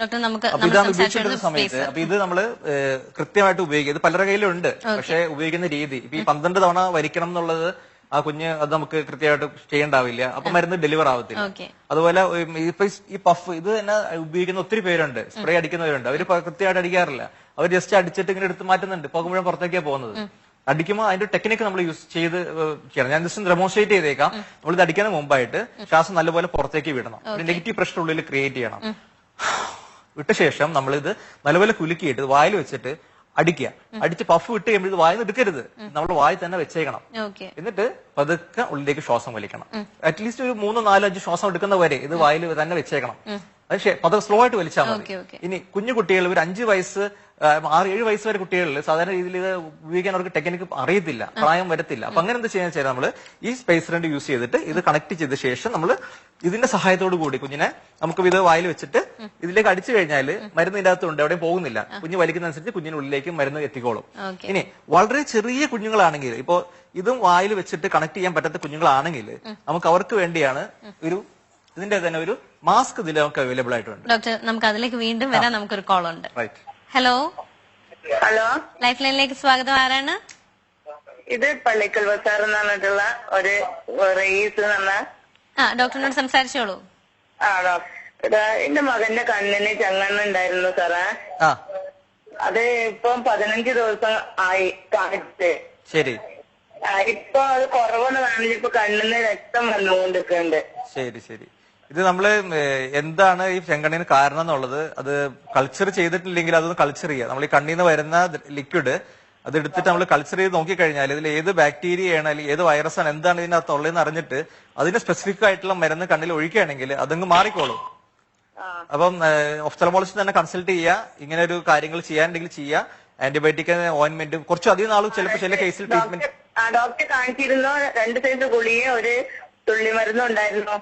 Doctor നമുക്ക് ഇതാണ് സമയത്ത്. അപ്പൊ ഇത് നമ്മൾ കൃത്യമായിട്ട് ഉപയോഗിക്കുക ഇത് പലരുടെ കയ്യിലുണ്ട്. പക്ഷെ ഉപയോഗിക്കുന്ന രീതി ഇപ്പൊ ഈ പന്ത്രണ്ട് തവണ വരിക്കണം എന്നുള്ളത് ആ കുഞ്ഞ് അത് നമുക്ക് കൃത്യമായിട്ട് ചെയ്യേണ്ടാവില്ല. അപ്പൊ മരുന്ന് ഡെലിവർ ആവത്തില്ല. അതുപോലെ ഇപ്പൊ ഈ- പഫ് ഇത് തന്നെ ഉപയോഗിക്കുന്ന ഒത്തിരി പേരുണ്ട്. സ്പ്രേ അടിക്കുന്നവരുണ്ട്. അവർ കൃത്യമായിട്ട് അടിക്കാറില്ല. അവർ ജസ്റ്റ് അടിച്ചിട്ട് ഇങ്ങനെ എടുത്ത് മാറ്റുന്നുണ്ട്. പുക മുഴുവൻ പുറത്തേക്കാണ് പോകുന്നത്. അടിക്കുമ്പോൾ അതിന്റെ ടെക്നിക്ക് നമ്മൾ യൂസ് ചെയ്ത് ചെയ്യണം. ഞാൻ ജസ്റ്റ് ഡെമോൺസ്ട്രേറ്റ് ചെയ്തേക്കാം. നമ്മൾ ഇത് അടിക്കുന്ന മുമ്പായിട്ട് ശ്വാസം നല്ലപോലെ പുറത്തേക്ക് വിടണം. ഒരു നെഗറ്റീവ് പ്രഷർ ഉള്ളിൽ ക്രിയേറ്റ് ചെയ്യണം. വിട്ട ശേഷം നമ്മൾ ഇത് നല്ലപോലെ കുലുക്കിയിട്ട് വായിൽ വെച്ചിട്ട് അടിക്കുക. അടിച്ച് പഫ് വിട്ട് കഴിയുമ്പോൾ ഇത് വായിൽ എടുക്കരുത്. നമ്മൾ വായി തന്നെ വെച്ചേക്കണം. എന്നിട്ട് പതുക്കെ ഉള്ളിലേക്ക് ശ്വാസം വലിക്കണം. അറ്റ്ലീസ്റ്റ് ഒരു മൂന്നോ നാലോ അഞ്ച് ശ്വാസം എടുക്കുന്ന വരെ ഇത് വായിൽ തന്നെ വെച്ചേക്കണം. അത് പതുക്കെ സ്ലോ ആയിട്ട് വലിച്ചാൽ മതി. ഇനി കുഞ്ഞു കുട്ടികൾ ഒരു അഞ്ച് വയസ്സ് ആറ് ഏഴ് വയസ്സ് വരെ കുട്ടികളിൽ സാധാരണ രീതിയിൽ ഇത് ഉപയോഗിക്കാൻ അവർക്ക് ടെക്നിക്ക് അറിയത്തില്ല പ്രായം വരത്തില്ല. അപ്പൊ അങ്ങനെ എന്താ ചെയ്യാന്ന് വെച്ചാൽ നമ്മൾ ഈ സ്പേസ് രണ്ട് യൂസ് ചെയ്തിട്ട് ഇത് കണക്ട് ചെയ്ത ശേഷം നമ്മൾ ഇതിന്റെ സഹായത്തോടു കൂടി കുഞ്ഞിനെ നമുക്ക് ഇത് വായിൽ വെച്ചിട്ട് ഇതിലേക്ക് അടിച്ചു കഴിഞ്ഞാൽ മരുന്ന് ഇതിന്റെ അകത്തുണ്ട് എവിടെയും പോകുന്നില്ല. കുഞ്ഞ് വലിക്കുന്ന അനുസരിച്ച് കുഞ്ഞിനുള്ളിലേക്ക് മരുന്ന് എത്തിക്കോളും. ഇനി വളരെ ചെറിയ കുഞ്ഞുങ്ങളാണെങ്കിൽ ഇപ്പോ ഇതും വായിൽ വെച്ചിട്ട് കണക്ട് ചെയ്യാൻ പറ്റാത്ത കുഞ്ഞുങ്ങളാണെങ്കിൽ നമുക്ക് അവർക്ക് വേണ്ടിയാണ് ഒരു ഇതിന്റെ തന്നെ ഒരു മാസ്ക് ഇതിൽ നമുക്ക് അവൈലബിൾ ആയിട്ടുണ്ട്. ഡോക്ടർ നമുക്ക് അതിലേക്ക് വീണ്ടും വരാൻ നമുക്കൊരു കോൾ ഉണ്ട്. റൈറ്റ് ഹലോ ഹലോ ലൈഫ് ലൈനിലേക്ക് സ്വാഗതം. ആരാണ്? ഇത് പള്ളിക്കൽ ബസാർ എന്ന് പറഞ്ഞിട്ടുള്ള ഒരു റയീസ് എന്ന ആ ഡോക്ടറിനോട് സംസാരിച്ചോളൂ. ആണോ എന്റെ മകന്റെ കണ്ണിന് ചങ്ങണ്ണുണ്ടായിരുന്നു സാറേ. ആ. അത് ഇപ്പം പതിനഞ്ച് ദിവസം ആയി കാണിച്ച്. ശരി. ഇപ്പൊ അത് കുറവെന്ന് കാണിച്ചപ്പോ കണ്ണിന് രക്തം വന്നുകൊണ്ടിരിക്കുന്നുണ്ട്. ശരി ശരി. ഇത് നമ്മൾ എന്താണ് ഈ ചെങ്കണ്ണിന് കാരണം എന്നുള്ളത് അത് കൾച്ചർ ചെയ്തിട്ടില്ലെങ്കിൽ അതൊന്ന് കൾച്ചർ ചെയ്യുക നമ്മൾ ഈ കണ്ണിൽ നിന്ന് വരുന്ന ലിക്വിഡ് അത് എടുത്തിട്ട് നമ്മൾ കൾച്ചർ ചെയ്ത് നോക്കിക്കഴിഞ്ഞാൽ ഇതിൽ ഏത് ബാക്ടീരിയയാണ് അല്ലെങ്കിൽ ഏത് വൈറസാണ് എന്താണ് ഇതിനകത്ത് ഉള്ളതെന്ന് അറിഞ്ഞിട്ട് അതിന് സ്പെസിഫിക് ആയിട്ടുള്ള മരുന്ന് കണ്ണിൽ ഒഴിക്കുകയാണെങ്കിൽ അതങ്ങ് മാറിക്കോളും. അപ്പം ഒഫ്തലമോളജിസ്റ്റ് തന്നെ കൺസൾട്ട് ചെയ്യുക ഇങ്ങനെ ഒരു കാര്യങ്ങൾ ചെയ്യാനുണ്ടെങ്കിൽ ചെയ്യുക ആന്റിബയോട്ടിക് ഓയിൻമെന്റ് കുറച്ച് അധികം നാളും ചിലപ്പോൾ ചില കേസിൽ ട്രീറ്റ്മെന്റ് ഡോക്ടർ കാണിച്ചിരുന്നോ ഡോക്ടറെ കാണിച്ചിരുന്നു. രണ്ട് സൈസ് ഗുളിയെ ഒരു തുള്ളി മരുന്നും ഉണ്ടായിരുന്നു.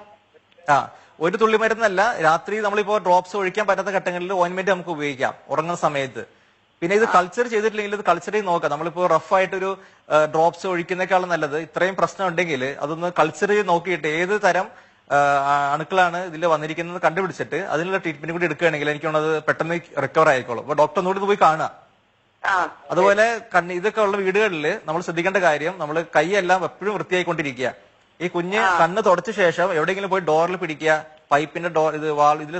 ആ ഒരു തുള്ളി മരുന്നല്ല രാത്രി നമ്മളിപ്പോ ഡ്രോപ്സ് ഒഴിക്കാൻ പറ്റാത്ത ഘട്ടങ്ങളിൽ ഓയിൻമെന്റ് നമുക്ക് ഉപയോഗിക്കാം ഉറങ്ങുന്ന സമയത്ത്. പിന്നെ ഇത് കൾച്ചർ ചെയ്തിട്ടില്ലെങ്കിൽ ഇത് കൾച്ചർ ചെയ്ത് നോക്കാം. നമ്മളിപ്പോ റഫ് ആയിട്ടൊരു ഡ്രോപ്സ് ഒഴിക്കുന്നേക്കാളും നല്ലത്. ഇത്രയും പ്രശ്നം ഉണ്ടെങ്കിൽ അതൊന്ന് കൾച്ചർ ചെയ്ത് നോക്കിയിട്ട് ഏത് തരം അണുക്കളാണ് ഇതിൽ വന്നിരിക്കുന്നത് കണ്ടുപിടിച്ചിട്ട് അതിനുള്ള ട്രീറ്റ്മെന്റ് കൂടി എടുക്കുകയാണെങ്കിൽ എനിക്ക് പെട്ടെന്ന് റിക്കവർ ആയിക്കോളും. അപ്പൊ ഡോക്ടർ ഒന്നുകൂടി പോയി കാണുക. അതുപോലെ ഇതൊക്കെ ഉള്ള വീടുകളിൽ നമ്മൾ ശ്രദ്ധിക്കേണ്ട കാര്യം നമ്മൾ കൈയെല്ലാം എപ്പോഴും വൃത്തിയായിക്കൊണ്ടിരിക്കുക. ഈ കുഞ്ഞ് കണ്ണ് തുടച്ച ശേഷം എവിടെയെങ്കിലും പോയി ഡോറിൽ പിടിക്കുക പൈപ്പിന്റെ ഡോർ ഇത് വാൾ ഇതിൽ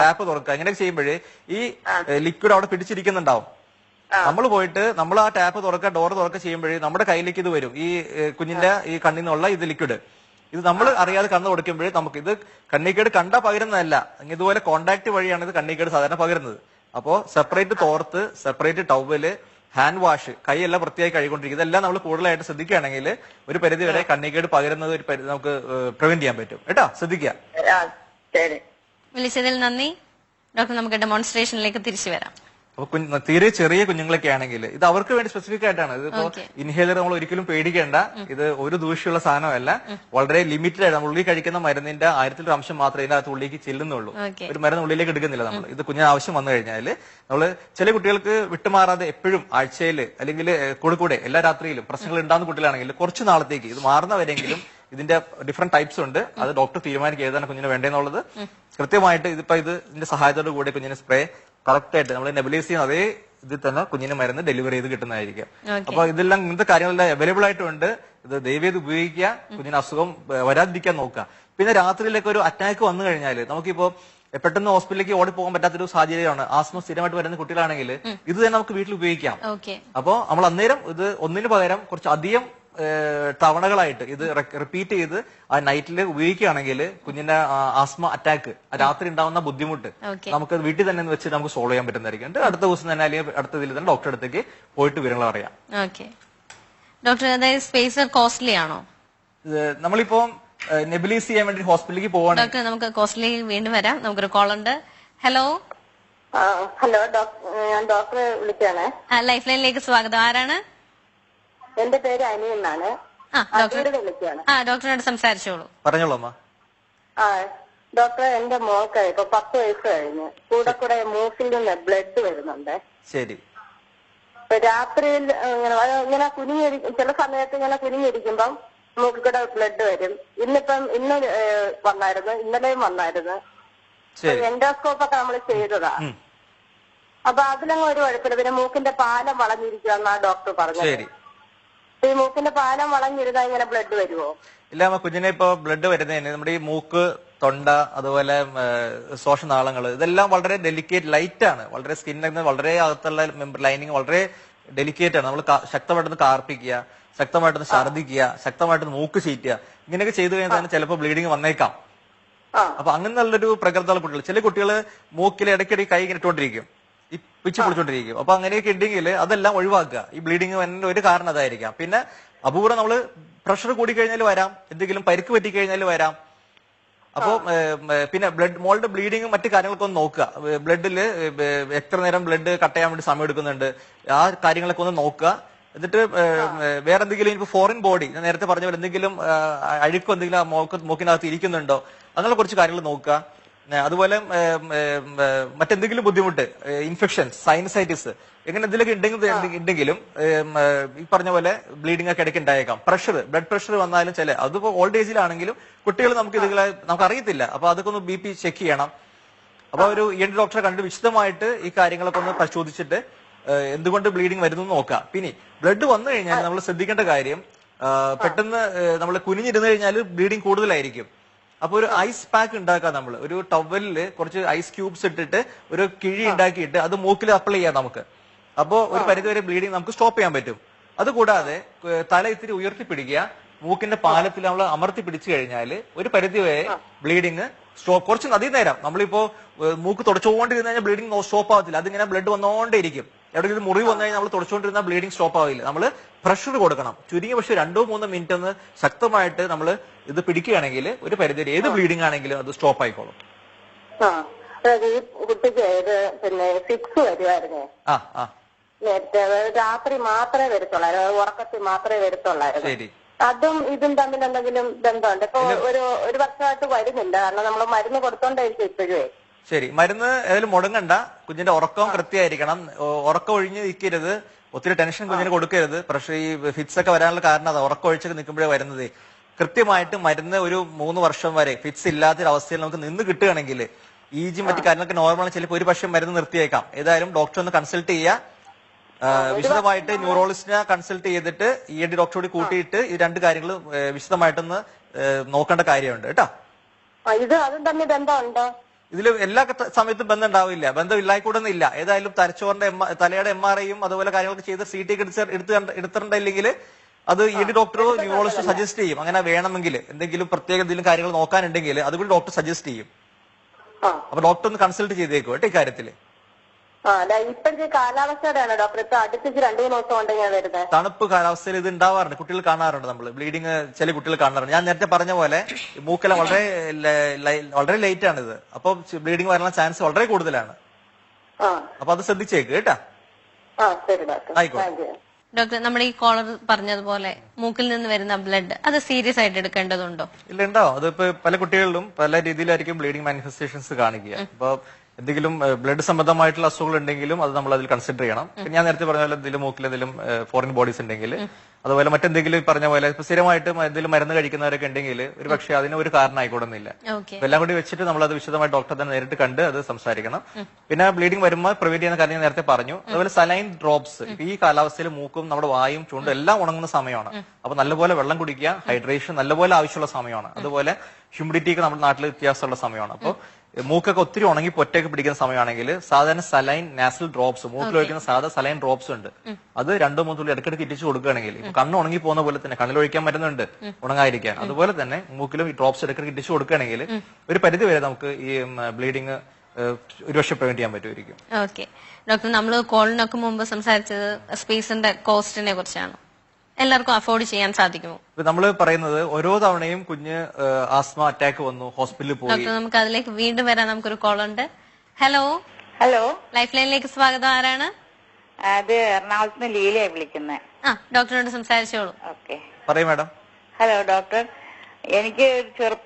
ടാപ്പ് തുറക്കുക അങ്ങനെയൊക്കെ ചെയ്യുമ്പോൾ ഈ ലിക്വിഡ് അവിടെ പിടിച്ചിരിക്കുന്നുണ്ടാവും. നമ്മൾ പോയിട്ട് നമ്മൾ ആ ടാപ്പ് തുറക്കുക ഡോർ തുറക്കുക ചെയ്യുമ്പോഴേ നമ്മുടെ കയ്യിലേക്ക് ഇത് വരും. ഈ കുഞ്ഞിന്റെ ഈ കണ്ണിൽ നിന്നുള്ള ഇത് ലിക്വിഡ് ഇത് നമ്മൾ അറിയാതെ കണ്ണ് കൊടുക്കുമ്പോഴേ നമുക്ക് ഇത് കണ്ണിക്കേട് കണ്ട പകരുന്നതല്ല. ഇതുപോലെ കോണ്ടാക്ട് വഴിയാണ് ഇത് കണ്ണിക്കേട് സാധാരണ പകരുന്നത്. അപ്പോ സെപ്പറേറ്റ് തോർത്ത് സെപ്പറേറ്റ് ടവൽ ഹാൻഡ് വാഷ് കൈയെല്ലാം വൃത്തിയായി കഴുകൊണ്ടിരിക്കും ഇതെല്ലാം നമ്മൾ കൂടുതലായിട്ട് ശ്രദ്ധിക്കുകയാണെങ്കിൽ ഒരു പരിധി വരെ കണ്ണിക്കേട് പകരുന്നത് ഒരു പരി- നമുക്ക് പ്രിവെന്റ് ചെയ്യാൻ പറ്റും. കേട്ടോ? ശ്രദ്ധിക്കുക. വിളിച്ചതിൽ നന്ദി. ഡോക്ടർ നമുക്ക് ഡെമോൺസ്ട്രേഷനിലേക്ക് തിരിച്ചു വരാം. അപ്പൊ കുഞ്ഞ് തീരെ ചെറിയ കുഞ്ഞുങ്ങളൊക്കെ ആണെങ്കിൽ ഇത് അവർക്ക് വേണ്ടി സ്പെസിഫിക് ആയിട്ടാണ്. ഇതിപ്പോ ഇൻഹേലർ നമ്മൾ ഒരിക്കലും പേടിക്കേണ്ട. ഇത് ഒരു ദൂഷ്യമുള്ള സാധനമല്ല. വളരെ ലിമിറ്റഡ് ആയിട്ട് നമ്മൾ ഉള്ളി കഴിക്കുന്ന മരുന്നിന്റെ ആയിരത്തിലൊരു അംശം മാത്രമേ ഇതിനകത്ത് ഉള്ളിക്ക് ചെല്ലുന്നുള്ളൂ. ഒരു മരുന്ന് ഉള്ളിലേക്ക് എടുക്കുന്നില്ല നമ്മൾ. ഇത് കുഞ്ഞിന് ആവശ്യം വന്നു കഴിഞ്ഞാൽ നമ്മൾ ചില കുട്ടികൾക്ക് വിട്ടുമാറാതെ എപ്പോഴും ആഴ്ചയിൽ അല്ലെങ്കിൽ കൂടെ കൂടെ എല്ലാ രാത്രിയിലും പ്രശ്നങ്ങൾ ഉണ്ടാകുന്ന കുട്ടികളാണെങ്കിൽ കുറച്ച് നാളത്തേക്ക് ഇത് മാറുന്നവരെങ്കിലും ഇതിന്റെ ഡിഫറെന്റ് ടൈപ്സ് ഉണ്ട്. അത് ഡോക്ടർ തീരുമാനിക്കുക ഏതാണ് കുഞ്ഞിന് വേണ്ടതെന്നുള്ളത്. കൃത്യമായിട്ട് ഇതിപ്പോ ഇത് ഇതിന്റെ സഹായത്തോടു കൂടി കുഞ്ഞിന് സ്പ്രേ കറക്റ്റ് ആയിട്ട് നമ്മൾ നെബിലൈസ് ചെയ്യുന്ന അതേ ഇതിൽ തന്നെ കുഞ്ഞിന് മരുന്ന് ഡെലിവറി ചെയ്ത് കിട്ടുന്നതായിരിക്കും. അപ്പൊ ഇതെല്ലാം ഇങ്ങനത്തെ കാര്യങ്ങളെല്ലാം അവൈലബിൾ ആയിട്ടുണ്ട്. ഇത് ദൈവം ഉപയോഗിക്കുക കുഞ്ഞിന് അസുഖം വരാതിരിക്കാൻ നോക്കുക. പിന്നെ രാത്രിയിലൊക്കെ ഒരു അറ്റാക്ക് വന്നു കഴിഞ്ഞാൽ നമുക്കിപ്പോ പെട്ടെന്ന് ഹോസ്പിറ്റലിലേക്ക് ഓടി പോകാൻ പറ്റാത്ത ഒരു സാഹചര്യമാണ്. ആസ്മ സ്ഥിരമായിട്ട് വരുന്ന കുട്ടികളാണെങ്കിൽ ഇത് തന്നെ നമുക്ക് വീട്ടിൽ ഉപയോഗിക്കാം. ഓക്കെ. അപ്പോ നമ്മൾ അന്നേരം ഇത് ഒന്നിനു പകരം കുറച്ച് അധികം തവണകളായിട്ട് ഇത് റിപ്പീറ്റ് ചെയ്ത് ആ നൈറ്റിൽ ഉപയോഗിക്കുകയാണെങ്കിൽ കുഞ്ഞിന്റെ ആസ്മ അറ്റാക്ക് രാത്രി ഉണ്ടാവുന്ന ബുദ്ധിമുട്ട് നമുക്ക് വീട്ടിൽ തന്നെ വെച്ച് നമുക്ക് സോൾവ് ചെയ്യാൻ പറ്റുന്നതായിരിക്കും. അടുത്ത ദിവസം തന്നെ അല്ലെങ്കിൽ അടുത്ത ഇതിൽ തന്നെ ഡോക്ടറെ അടുത്തേക്ക് പോയിട്ട് വിവരങ്ങൾ അറിയാം. ഓക്കെ. ഡോക്ടർ അതായത് സ്പേസർ കോസ്റ്റ്ലി ആണോ? നമ്മളിപ്പോ നെബിലൈസ് ചെയ്യാൻ വേണ്ടി ഹോസ്പിറ്റലിലേക്ക് പോവാണ്. ഡോക്ടർ നമുക്ക് കോസ്റ്റ്ലി വീണ്ടും വരാം. നമുക്കൊരു കോൾ ഉണ്ട്. ഹലോ ഹലോ ഡോക്ടർ ഞാൻ ഡോക്ടറെ വിളിക്കുകയാണ്. ലൈഫ് ലൈനിലേക്ക് സ്വാഗതം. ആരാണ്? എന്റെ പേര് അനി എന്നാണ്. ഡോക്ടറിനോട് സംസാരിച്ചോളൂ. പറഞ്ഞോളൂ അമ്മ. ആ ഡോക്ടർ എന്റെ മോൾക്ക് ഇപ്പൊ പത്ത് വയസ്സ് കഴിഞ്ഞ്. കൂടെ കൂടെ മൂക്കിൽ നിന്ന് ബ്ലഡ് വരുന്നുണ്ട്. ശരി. ഇപ്പൊ രാത്രിയിൽ ഇങ്ങനെ ഇങ്ങനെ കുനിഞ്ഞിരി ചില സമയത്ത് ഇങ്ങനെ കുനിഞ്ഞിരിക്കുമ്പം മൂക്കിൽ കൂടെ ബ്ലഡ് വരും. ഇന്നിപ്പം ഇന്ന് വന്നായിരുന്നു. ഇന്നലെയും വന്നായിരുന്നു. ശരി. എൻഡോസ്കോപ്പ് ഒക്കെ നമ്മൾ ചെയ്തതാ. അപ്പൊ അതിലങ്ങ് ഒരു കുഴപ്പമില്ല. പിന്നെ മൂക്കിന്റെ പാലം വളഞ്ഞിരിക്കുക എന്നാ ഡോക്ടർ പറഞ്ഞത്. ശരി. ഈ മൂക്കിന്റെ പാലം വളഞ്ഞിരുന്നാ ഇങ്ങനെ ബ്ലഡ് വരുമോ ഇല്ല നമ്മ കുഞ്ഞിനെ ഇപ്പൊ ബ്ലഡ് വരുന്നതിന് നമ്മുടെ ഈ മൂക്ക് തൊണ്ട അതുപോലെ ശോഷനാളങ്ങൾ ഇതെല്ലാം വളരെ ഡെലിക്കേറ്റ് ലൈറ്റ് ആണ്. വളരെ സ്കിന്നിന് വളരെ അകത്തുള്ള ലൈനിങ് വളരെ ഡെലിക്കേറ്റ് ആണ്. നമ്മൾ ശക്തമായിട്ടൊന്ന് കാർപ്പിക്കുക ശക്തമായിട്ടൊന്ന് ഛർദ്ദിക്കുക ശക്തമായിട്ടൊന്ന് മൂക്ക് ചീറ്റുക. ഇങ്ങനെയൊക്കെ ചെയ്തു കഴിഞ്ഞാൽ തന്നെ ചിലപ്പോൾ ബ്ലീഡിങ് വന്നേക്കാം. അപ്പൊ അങ്ങനെ നല്ലൊരു പ്രകൃതമുള്ള കുട്ടികൾ ചില കുട്ടികൾ മൂക്കിൽ ഇടയ്ക്കിടയ്ക്ക് കൈ ഇങ്ങനെ ഇട്ടുകൊണ്ടിരിക്കും. പിച്ച് പിടിച്ചോണ്ടിരിക്കും അപ്പൊ അങ്ങനെയൊക്കെ ഉണ്ടെങ്കിൽ അതെല്ലാം ഒഴിവാക്കുക. ഈ ബ്ലീഡിങ് വരുന്ന ഒരു കാരണം അതായിരിക്കാം. പിന്നെ അപൂർവം നമ്മൾ പ്രഷർ കൂടി കഴിഞ്ഞാൽ വരാം. എന്തെങ്കിലും പരിക്ക് പറ്റി കഴിഞ്ഞാൽ വരാം. അപ്പോ പിന്നെ ബ്ലഡ് മോളുടെ ബ്ലീഡിങ് മറ്റു കാര്യങ്ങളൊക്കെ ഒന്ന് നോക്കുക. ബ്ലഡിൽ എത്ര നേരം ബ്ലഡ് കട്ട് ചെയ്യാൻ വേണ്ടി സമയം എടുക്കുന്നുണ്ട്. ആ കാര്യങ്ങളൊക്കെ ഒന്ന് നോക്കുക. എന്നിട്ട് വേറെ എന്തെങ്കിലും ഇപ്പൊ ഫോറിൻ ബോഡി ഞാൻ നേരത്തെ പറഞ്ഞ പോലെ എന്തെങ്കിലും അഴുക്കോ എന്തെങ്കിലും മോക്ക് മൂക്ക് മൂക്കിനകത്ത് ഇരിക്കുന്നുണ്ടോ? അങ്ങനെ കുറച്ച് കാര്യങ്ങൾ നോക്കുക. അതുപോലെ മറ്റെന്തെങ്കിലും ബുദ്ധിമുട്ട് ഇൻഫെക്ഷൻ സൈനസൈറ്റിസ് എങ്ങനെ എന്തെങ്കിലും ഉണ്ടെങ്കിൽ ഉണ്ടെങ്കിലും ഈ പറഞ്ഞ പോലെ ബ്ലീഡിംഗ് ഒക്കെ ഇടയ്ക്ക് ഉണ്ടായേക്കാം. പ്രഷർ ബ്ലഡ് പ്രഷർ വന്നാലും ചില അതിപ്പോ ഓൾഡ് ഏജിലാണെങ്കിലും കുട്ടികൾ നമുക്ക് ഇതുകളെ നമുക്ക് അറിയത്തില്ല. അപ്പൊ അതൊക്കെ ഒന്ന് ബി പി ചെക്ക് ചെയ്യണം. അപ്പൊ ഒരു ഇ ഡോക്ടറെ കണ്ട് വിശദമായിട്ട് ഈ കാര്യങ്ങളൊക്കെ ഒന്ന് പരിശോധിച്ചിട്ട് എന്തുകൊണ്ട് ബ്ലീഡിംഗ് വരുന്നു നോക്കാം. പിന്നെ ബ്ലഡ് വന്നു കഴിഞ്ഞാൽ നമ്മൾ ശ്രദ്ധിക്കേണ്ട കാര്യം പെട്ടെന്ന് നമ്മൾ കുനിഞ്ഞിരുന്നു കഴിഞ്ഞാൽ ബ്ലീഡിംഗ് കൂടുതലായിരിക്കും. അപ്പൊ ഒരു ഐസ് പാക്ക് ഉണ്ടാക്കാം നമ്മൾ ഒരു ടവലിൽ കുറച്ച് ഐസ് ക്യൂബ്സ് ഇട്ടിട്ട് ഒരു കിഴി ഉണ്ടാക്കിയിട്ട് അത് മൂക്കിൽ അപ്ലൈ ചെയ്യാം നമുക്ക്. അപ്പോ ഒരു പരിധിവരെ ബ്ലീഡിങ് നമുക്ക് സ്റ്റോപ്പ് ചെയ്യാൻ പറ്റും. അതുകൂടാതെ തല ഇത്തിരി ഉയർത്തി പിടിക്കുക. മൂക്കിന്റെ പാലത്തിൽ നമ്മൾ അമർത്തി പിടിച്ചു കഴിഞ്ഞാൽ ഒരു പരിധിവരെ ബ്ലീഡിങ് സ്റ്റോപ്പ് കുറച്ച് അധികം നേരം. നമ്മളിപ്പോ മൂക്ക് തുടച്ചുകൊണ്ടിരുന്ന കഴിഞ്ഞാൽ ബ്ലീഡിംഗ് സ്റ്റോപ്പ് ആവത്തില്ല. അതിങ്ങനെ ബ്ലഡ് വന്നോണ്ടേയിരിക്കും. എവിടെയെങ്കിലും മുറിവ് വന്നു കഴിഞ്ഞാൽ നമ്മൾ തുടച്ചുകൊണ്ടിരുന്ന ബ്ലീഡിംഗ് സ്റ്റോപ്പ് ആവില്ല. നമ്മൾ പ്രഷർ കൊടുക്കണം. ചുരുങ്ങിയ പക്ഷെ രണ്ടോ മൂന്നോ മിനിറ്റ് ഒന്ന് ശക്തമായിട്ട് നമ്മൾ ഇത് പിടിക്കുകയാണെങ്കിൽ ഒരു പരിധി ഏത് ബ്ലീഡിംഗ് ആണെങ്കിലും അത് സ്റ്റോപ്പ് ആയിക്കോളും. കുട്ടിക്ക് പിന്നെ വരുമായിരുന്നേ നേരത്തെ രാത്രി മാത്രമേ വരത്തുള്ളായിരുന്നു അത് ഉറക്കത്തിൽ മാത്രമേ വരത്തുള്ളായിരുന്നു. അതും ഇതും തമ്മിൽ എന്തെങ്കിലും ബന്ധമുണ്ട്? ഇപ്പൊ ഒരു ഒരു വർഷമായിട്ട് വരുന്നില്ല. കാരണം നമ്മൾ മരുന്ന് കൊടുത്തോണ്ടായിരിക്കും ഇപ്പോഴേ. ശരി മരുന്ന് ഏതായാലും മുടങ്ങണ്ട. കുഞ്ഞിന്റെ ഉറക്കവും കൃത്യമായിരിക്കണം. ഉറക്കം ഒഴിഞ്ഞ് നിൽക്കരുത്. ഒത്തിരി ടെൻഷൻ കുഞ്ഞിന് കൊടുക്കരുത്. പ്രഷർ ഈ ഫിറ്റ്സ് ഒക്കെ വരാനുള്ള കാരണം അതാ ഉറക്കം ഒഴിച്ചൊക്കെ നിൽക്കുമ്പോഴേ വരുന്നത്. കൃത്യമായിട്ട് മരുന്ന് ഒരു മൂന്ന് വർഷം വരെ ഫിറ്റ്സ് ഇല്ലാത്തൊരു അവസ്ഥയിൽ നമുക്ക് നിന്ന് കിട്ടുകയാണെങ്കിൽ ഈജി മറ്റു കാര്യങ്ങളൊക്കെ നോർമൽ ചിലപ്പോൾ ഒരു പക്ഷേ മരുന്ന് നിർത്തിയേക്കാം. ഏതായാലും ഡോക്ടറെ ഒന്ന് കൺസൾട്ട് ചെയ്യുക. വിശദമായിട്ട് ന്യൂറോളജിസ്റ്റിനെ കൺസൾട്ട് ചെയ്തിട്ട് ഇ എ ഡി ഡോക്ടറോട് കൂട്ടിയിട്ട് ഈ രണ്ട് കാര്യങ്ങൾ വിശദമായിട്ടൊന്ന് നോക്കേണ്ട കാര്യമുണ്ട്. കേട്ടോ? ഇത് അതും തമ്മിൽ ബന്ധമുണ്ടോ? ഇതിൽ എല്ലാ സമയത്തും ബന്ധം ഉണ്ടാവില്ല. ബന്ധം ഇല്ലായിക്കൂടുന്നില്ല. ഏതായാലും തലച്ചോറിന്റെ എം തലയുടെ എം ആർ ഐയും അതുപോലെ കാര്യങ്ങളൊക്കെ ചെയ്ത് സി ടി എടുത്തിട്ടുണ്ടെങ്കിൽ അത് ഡി ഡോക്ടറോ ന്യൂറോളജിസ്റ്റോ സജസ്റ്റ് ചെയ്യും. അങ്ങനെ വേണമെങ്കിൽ എന്തെങ്കിലും പ്രത്യേക എന്തെങ്കിലും കാര്യങ്ങൾ നോക്കാനുണ്ടെങ്കിൽ അതുകൂടി ഡോക്ടർ സജസ്റ്റ് ചെയ്യും. അപ്പൊ ഡോക്ടർ ഒന്ന് കൺസൾട്ട് ചെയ്തേക്കും കേട്ടോ ഇക്കാര്യത്തിൽ ഇപ്പോഴത്തെ കാലാവസ്ഥയുടെയാണ് ഡോക്ടർ. ഇപ്പൊ അടുപ്പിച്ച് രണ്ടു മൂന്ന് ദിവസം കൊണ്ട് ഞാൻ വരുന്നത് തണുപ്പ് കാലാവസ്ഥയിൽ ഇത് ഉണ്ടാവാറുണ്ട്. കുട്ടികൾ കാണാറുണ്ട് നമ്മൾ ബ്ലീഡിങ് ചില കുട്ടികൾ കാണാറുണ്ട്. ഞാൻ നേരത്തെ പറഞ്ഞ പോലെ മൂക്കല വളരെ വളരെ ലേറ്റ് ആണ് ഇത് അപ്പൊ ബ്ലീഡിങ് വരാനുള്ള ചാൻസ് വളരെ കൂടുതലാണ്. ആ. അപ്പൊ അത് ശ്രദ്ധിച്ചേക്ക് കേട്ടാ? ആ ശരി ഡോക്ടർ. ആയിക്കോട്ടെ. ഡോക്ടർ നമ്മുടെ ഈ കോളർ പറഞ്ഞതുപോലെ മൂക്കിൽ നിന്ന് വരുന്ന ബ്ലഡ് അത് സീരിയസ് ആയിട്ട് എടുക്കേണ്ടതുണ്ടോ? ഇല്ല ഉണ്ടാവും. അതിപ്പോ പല കുട്ടികളിലും പല രീതിയിലായിരിക്കും ബ്ലീഡിംഗ് മാനിഫെസ്റ്റേഷൻസ് കാണിക്കുക. അപ്പൊ എന്തെങ്കിലും ബ്ലഡ് സംബന്ധമായിട്ടുള്ള അസുഖങ്ങൾ ഉണ്ടെങ്കിലും അത് നമ്മൾ അതിൽ കൺസിഡർ ചെയ്യണം. ഞാൻ നേരത്തെ പറഞ്ഞ പോലെ എന്തെങ്കിലും മൂക്കിൽ എന്തെങ്കിലും ഫോറിൻ ബോഡീസ് ഉണ്ടെങ്കിൽ അതുപോലെ മറ്റെന്തെങ്കിലും പറഞ്ഞ പോലെ സ്ഥിരമായിട്ട് എന്തെങ്കിലും മരുന്ന് കഴിക്കുന്നവരൊക്കെ ഉണ്ടെങ്കിൽ ഒരു പക്ഷേ അതിന് ഒരു കാരണം ആയിക്കോടുന്നില്ല എല്ലാം കൂടി വെച്ചിട്ട് നമ്മൾ അത് വിശദമായി ഡോക്ടറെ തന്നെ നേരിട്ട് കണ്ട് അത് സംസാരിക്കണം. പിന്നെ ബ്ലീഡിംഗ് വരുമ്പോൾ പ്രിവെന്റ് ചെയ്യുന്ന കാര്യം ഞാൻ നേരത്തെ പറഞ്ഞു. അതുപോലെ സലൈൻ ഡ്രോപ്സ് ഈ കാലാവസ്ഥയിൽ മൂക്കും നമ്മുടെ വായും ചുണ്ടും എല്ലാം ഉണങ്ങുന്ന സമയമാണ്. അപ്പൊ നല്ലപോലെ വെള്ളം കുടിക്കുക ഹൈഡ്രേഷൻ നല്ലപോലെ ആവശ്യമുള്ള സമയമാണ്. അതുപോലെ ഹ്യൂമിഡിറ്റിക്ക് നമ്മുടെ നാട്ടിൽ വ്യത്യാസമുള്ള സമയമാണ്. അപ്പോൾ മൂക്കൊക്കെ ഒത്തിരി ഉണങ്ങി പൊറ്റൊക്കെ പിടിക്കുന്ന സമയമാണെങ്കിൽ സാധാരണ സലൈൻ നാസൽ ഡ്രോപ്സ് മൂക്കിൽ ഒഴിക്കുന്ന സാധാ സലൈൻ ഡ്രോപ്സ് ഉണ്ട്. അത് രണ്ടോ മൂന്ന് തുള്ളി ഇടയ്ക്കിടയ്ക്ക് ഇറ്റിച്ച് കൊടുക്കുകയാണെങ്കിൽ കണ്ണ് ഉണങ്ങി പോകുന്ന പോലെ തന്നെ കണ്ണിൽ ഒഴിക്കാൻ പറ്റുന്നുണ്ട് ഉണങ്ങാതിരിക്കാൻ. അതുപോലെ തന്നെ മൂക്കിലും ഈ ഡ്രോപ്സ് ഇടയ്ക്കിടയ്ക്ക് ഇറ്റിച്ച് കൊടുക്കുകയാണെങ്കിൽ ഒരു പരിധി വരെ നമുക്ക് ഈ ബ്ലീഡിങ് ഒരുപക്ഷെ പ്രിവെന്റ് ചെയ്യാൻ പറ്റുമായിരിക്കും. ഓക്കെ ഡോക്ടർ നമ്മൾ കോളിനൊക്കെ മുമ്പ് സംസാരിച്ചത് സ്പേസിന്റെ കോസ്റ്റിനെ കുറിച്ചാണ്. എല്ലാവർക്കും അഫോർഡ് ചെയ്യാൻ സാധിക്കുമോ? നമ്മൾ പറയുന്നത് ഓരോ തവണയും കുഞ്ഞ് ആസ്മ അറ്റാക്ക് വന്നു ഹോസ്പിറ്റലിൽ പോയി. ഡോക്ടർ നമുക്ക് അതിലേക്ക് വീണ്ടും വരാൻ നമുക്കൊരു കോൾ ഉണ്ട്. ഹലോ ഹലോ ലൈഫ് ലൈനിലേക്ക് സ്വാഗതം. ആരാണ്? അത് എറണാകുളത്ത് നിന്ന് ലീലയാണ് വിളിക്കുന്നത് ആ ഡോക്ടറിനോട് സംസാരിച്ചോളൂ. ഓക്കെ. പറയും മാഡം. ഹലോ ഡോക്ടർ എനിക്ക് ഒരു ചെറു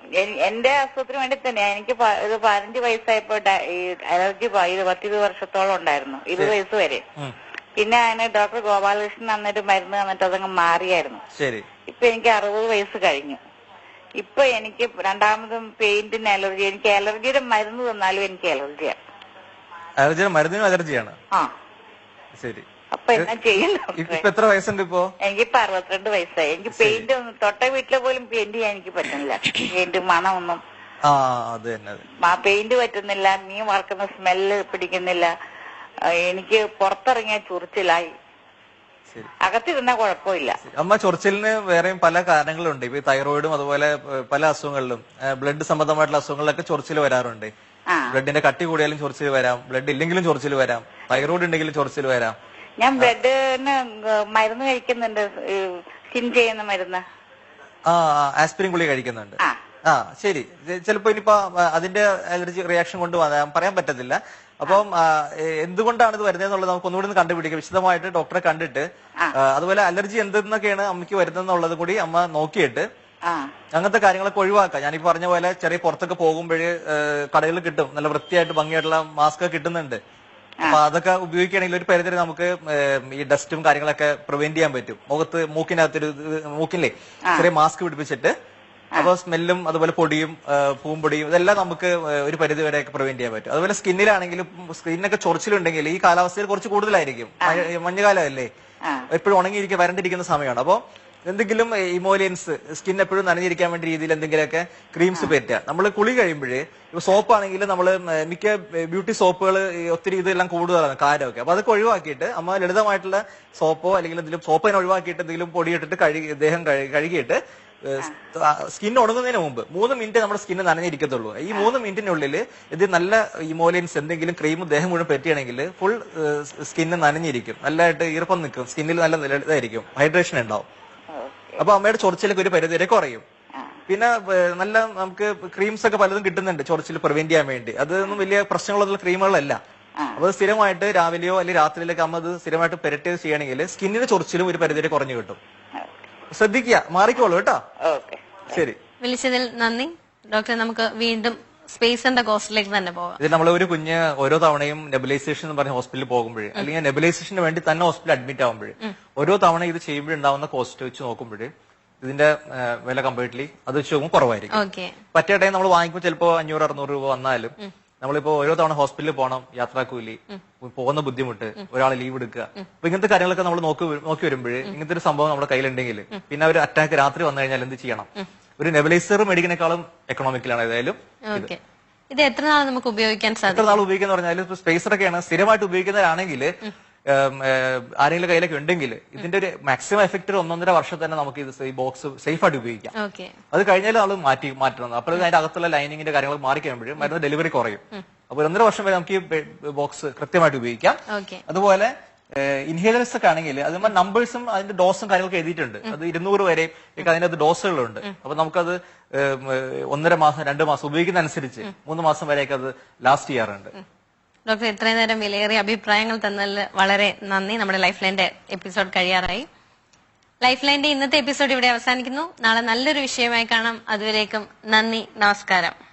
എന്റെ അസുഖത്തിന് വേണ്ടി തന്നെ എനിക്ക് ഒരു പതിനഞ്ച് വയസ്സായപ്പോ അലർജി ഇരുപത്തി വർഷത്തോളം ഉണ്ടായിരുന്നു. ഇരുപത് വയസ്സ് വരെ. പിന്നെ അതിന് ഡോക്ടർ ഗോപാലകൃഷ്ണൻ അന്നൊരു മരുന്ന് തന്നിട്ട് അതങ്ങ് മാറിയായിരുന്നു. ശരി. ഇപ്പൊ എനിക്ക് അറുപത് വയസ്സ് കഴിഞ്ഞു. ഇപ്പൊ എനിക്ക് രണ്ടാമതും പെയിന്റിന് അലർജി. എനിക്ക് അലർജിയുടെ മരുന്ന് തന്നാലും എനിക്ക് അലർജിയാണ് അലർജിയുടെ മരുന്നിനും അലർജിയാണ്. ആ. ശരി. അപ്പൊ എന്നാ ചെയ്യും ഇ- ഇപ്പൊ എത്ര വയസ്സുണ്ട് ഇപ്പോ? എനിക്കിപ്പോ അറുപത്തിരണ്ട് വയസ്സായി. എനിക്ക് പെയിന്റ് ഒന്നും തൊട്ട വീട്ടിലെ പോലും പെയിന്റ് ചെയ്യാൻ എനിക്ക് പറ്റുന്നില്ല. പെയിന്റ് മണമൊന്നും. ആ പെയിന്റ് പറ്റുന്നില്ല. മീൻ വറക്കുന്ന സ്മെല്ല് പിടിക്കുന്നില്ല. എനിക്ക് പുറത്തിറങ്ങിയ ചൊറിച്ചിലായി. അകത്തിരുന്ന കുഴപ്പമില്ല. അമ്മ ചൊറിച്ചിലിന് വേറെയും പല കാരണങ്ങളുണ്ട്. ഇപ്പൊ തൈറോയിഡും അതുപോലെ പല അസുഖങ്ങളിലും ബ്ലഡ് സംബന്ധമായിട്ടുള്ള അസുഖങ്ങളിലൊക്കെ ചൊറിച്ചിൽ വരാറുണ്ട്. ബ്ലഡിന്റെ കട്ടി കൂടിയാലും ചൊറിച്ചിൽ വരാം. ബ്ലഡ് ഇല്ലെങ്കിലും ചൊറിച്ചിൽ വരാം. തൈറോയിഡ് ഉണ്ടെങ്കിലും ചൊറിച്ചിൽ വരാം. ഞാൻ ബ്ലഡിന് മരുന്ന് കഴിക്കുന്നുണ്ട്. ചെയ്യുന്ന മരുന്ന്. ആ ആസ്പിരിൻ ഗുളി കഴിക്കുന്നുണ്ട്. ആ. ശരി. ചിലപ്പോ ഇനിയിപ്പോ അതിന്റെ അലർജി റിയാക്ഷൻ കൊണ്ട് പറയാൻ പറ്റത്തില്ല. അപ്പം എന്തുകൊണ്ടാണ് ഇത് വരുന്നത് എന്നുള്ളത് നമുക്ക് ഒന്നുകൂടി ഒന്ന് കണ്ടുപിടിക്കാം. വിശദമായിട്ട് ഡോക്ടറെ കണ്ടിട്ട്. അതുപോലെ അലർജി എന്തെന്നൊക്കെയാണ് അമ്മയ്ക്ക് വരുന്നതെന്നുള്ളത് കൂടി അമ്മ നോക്കിയിട്ട് അങ്ങനത്തെ കാര്യങ്ങളൊക്കെ ഒഴിവാക്കാം ഞാനീ പറഞ്ഞ പോലെ ചെറിയ പുറത്തൊക്കെ പോകുമ്പോഴ് കടകളിൽ കിട്ടും. നല്ല വൃത്തിയായിട്ട് ഭംഗിയായിട്ടുള്ള മാസ്ക് കിട്ടുന്നുണ്ട്. അപ്പൊ അതൊക്കെ ഉപയോഗിക്കുകയാണെങ്കിൽ ഒരു പരിധി നമുക്ക് ഈ ഡസ്റ്റും കാര്യങ്ങളൊക്കെ പ്രിവെന്റ് ചെയ്യാൻ പറ്റും. മുഖത്ത് മൂക്കിനകത്തൊരു മൂക്കില്ലേ? ചെറിയ മാസ്ക് പിടിപ്പിച്ചിട്ട് അപ്പൊ സ്മെല്ലും അതുപോലെ പൊടിയും പൂമ്പൊടിയും ഇതെല്ലാം നമുക്ക് ഒരു പരിധി വരെ പ്രിവെന്റ് ചെയ്യാൻ പറ്റും. അതുപോലെ സ്കിന്നിലാണെങ്കിലും സ്കിന്നൊക്കെ ചൊറിച്ചിലുണ്ടെങ്കിൽ ഈ കാലാവസ്ഥയിൽ കുറച്ച് കൂടുതലായിരിക്കും. മഞ്ഞുകാലമല്ലേ. എപ്പോഴും ഉണങ്ങിയിരിക്കുക വരണ്ടിരിക്കുന്ന സമയമാണ്. അപ്പോൾ എന്തെങ്കിലും ഇമോലിയൻസ് സ്കിൻ എപ്പോഴും നനഞ്ഞിരിക്കാൻ വേണ്ട രീതിയിൽ എന്തെങ്കിലുമൊക്കെ ക്രീംസ് പറ്റുക നമ്മൾ കുളി കഴിയുമ്പോൾ ഇപ്പൊ സോപ്പ് ആണെങ്കിൽ നമ്മൾ മിക്ക ബ്യൂട്ടി സോപ്പുകൾ ഒത്തിരി ഇതെല്ലാം കൂടുതലാണ് കാരമൊക്കെ. അപ്പൊ അതൊക്കെ ഒഴിവാക്കിയിട്ട് അമ്മ ലളിതമായിട്ടുള്ള സോപ്പോ അല്ലെങ്കിൽ എന്തെങ്കിലും സോപ്പ് തന്നെ ഒഴിവാക്കിയിട്ട് എന്തെങ്കിലും പൊടിയിട്ടിട്ട് കഴുകി ദേഹം കഴുകിയിട്ട് സ്കിൻ ഉണങ്ങുന്നതിന് മുമ്പ് മൂന്ന് മിനിറ്റ് നമ്മുടെ സ്കിന്ന് നനഞ്ഞിരിക്കത്തുള്ളൂ. ഈ മൂന്ന് മിനിറ്റിനുള്ളിൽ ഇത് നല്ല ഇമോലിയൻസ് എന്തെങ്കിലും ക്രീം ദേഹം മുഴുവൻ പറ്റിയാണെങ്കിൽ ഫുൾ സ്കിന്ന് നനഞ്ഞിരിക്കും. നല്ലതായിട്ട് ഈർപ്പം നിൽക്കും. സ്കിന്നിൽ നല്ല നില- ഇതായിരിക്കും. ഹൈഡ്രേഷൻ ഉണ്ടാവും. അപ്പൊ അമ്മയുടെ ചൊറിച്ചിലൊക്കെ ഒരു പരിധി വരെ കുറയും പിന്നെ നല്ല നമുക്ക് ക്രീംസ് ഒക്കെ പലതും കിട്ടുന്നുണ്ട് ചൊറിച്ചിൽ പ്രിവെന്റ് ചെയ്യാൻ വേണ്ടി. അതൊന്നും വലിയ പ്രശ്നങ്ങളുള്ള ക്രീമുകളല്ല. അപ്പൊ സ്ഥിരമായിട്ട് രാവിലെയോ അല്ലെങ്കിൽ രാത്രിയിലൊക്കെ അമ്മ അത് സ്ഥിരമായിട്ട് പെരട്ടി ചെയ്യണമെങ്കിൽ സ്കിന്നിന് ചൊറിച്ചിലും ഒരു പരിധി വരെ കുറഞ്ഞു കിട്ടും. ശ്രദ്ധിക്കുക. മാറിക്കോളൂ കേട്ടോ. ഓക്കെ. ശരി. വിളിച്ചതിൽ നന്ദി. ഡോക്ടർ നമുക്ക് വീണ്ടും സ്പേസ് സ്പേസിന്റെ കോസ്റ്റിലേക്ക് തന്നെ പോകാം. ഇത് നമ്മൾ ഒരു കുഞ്ഞ് ഓരോ തവണയും നെബിലൈസേഷൻ എന്ന് പറഞ്ഞ ഹോസ്പിറ്റലിൽ പോകുമ്പോൾ അല്ലെങ്കിൽ നെബിലൈസേഷന് വേണ്ടി തന്നെ ഹോസ്പിറ്റലിൽ അഡ്മിറ്റ് ആകുമ്പോൾ ഓരോ തവണ ഇത് ചെയ്യുമ്പോഴുണ്ടാവുന്ന കോസ്റ്റ് വെച്ച് നോക്കുമ്പോൾ ഇതിന്റെ വില കംപ്ലീറ്റ്ലി അത് വെച്ച് നോക്കുമ്പോൾ കുറവായിരിക്കും. പറ്റേ പറ്റിയ ടൈം നമ്മൾ വാങ്ങിക്കുമ്പോൾ ചിലപ്പോ അഞ്ഞൂറ് അറുന്നൂറ് രൂപ വന്നാലും നമ്മളിപ്പോ ഓരോ തവണ ഹോസ്പിറ്റലിൽ പോകണം യാത്രാക്കൂലി പോകുന്ന ബുദ്ധിമുട്ട് ഒരാൾ ലീവ് എടുക്കുക. അപ്പൊ ഇങ്ങനത്തെ കാര്യങ്ങളൊക്കെ നമ്മൾ നോക്കി നോക്കി വരുമ്പോൾ ഇങ്ങനത്തെ ഒരു സംഭവം നമ്മുടെ കയ്യിലുണ്ടെങ്കിൽ പിന്നെ ഒരു അറ്റാക്ക് രാത്രി വന്നു കഴിഞ്ഞാൽ എന്ത് ചെയ്യണം? ഒരു നെബലൈസർ മേടിക്കുന്നേക്കാളും എക്കണോമിക്കലാണ് ഏതായാലും ഇത്. എത്ര നാൾ നമുക്ക് ഉപയോഗിക്കാൻ സാധിക്കും? എത്ര നാൾ ഉപയോഗിക്കുന്ന പറഞ്ഞാൽ സ്പേസർ സ്പേസറൊക്കെയാണ് സ്ഥിരമായിട്ട് ഉപയോഗിക്കുന്നവരാണെങ്കിൽ ആരെങ്കിലും കയ്യിലൊക്കെ ഉണ്ടെങ്കിൽ ഇതിന്റെ ഒരു മാക്സിമം എഫക്ട് ഒന്നൊന്നര വർഷം തന്നെ നമുക്ക് ഇത് ഈ ബോക്സ് സേഫ് ആയിട്ട് ഉപയോഗിക്കാം. അത് കഴിഞ്ഞാൽ നമ്മൾ മാറ്റി മാറ്റണം. അപ്പോൾ അതിന്റെ അകത്തുള്ള ലൈനിങ്ങിന്റെ കാര്യങ്ങൾ മാറി കഴിയുമ്പോഴും മരുന്ന് ഡെലിവറി കുറയും. അപ്പോൾ ഒന്നര വർഷം വരെ നമുക്ക് ഈ ബോക്സ് കൃത്യമായിട്ട് ഉപയോഗിക്കാം. അതുപോലെ ഇൻഹേലേഴ്സ് ഒക്കെ ആണെങ്കിൽ അതിന് നമ്പേഴ്സും അതിന്റെ ഡോസും കാര്യങ്ങളൊക്കെ എഴുതിയിട്ടുണ്ട്. അത് ഇരുന്നൂറ് വരെ അതിനകത്ത് ഡോസുകളുണ്ട് അപ്പൊ നമുക്കത് ഒന്നര മാസം രണ്ട് മാസം ഉപയോഗിക്കുന്ന അനുസരിച്ച് മൂന്ന് മാസം വരെയൊക്കെ അത് ലാസ്റ്റ് ചെയ്യാറുണ്ട്. ഡോക്ടർ ഇത്രയും നേരം വിലയേറിയ അഭിപ്രായങ്ങൾ തന്നതിൽ വളരെ നന്ദി. നമ്മുടെ ലൈഫ് ലൈന്റെ എപ്പിസോഡ് കഴിയാറായി. ലൈഫ് ലൈന്റെ ഇന്നത്തെ എപ്പിസോഡ് ഇവിടെ അവസാനിക്കുന്നു. നാളെ നല്ലൊരു വിഷയമായി കാണാം. അതുവരേക്കും നന്ദി നമസ്കാരം.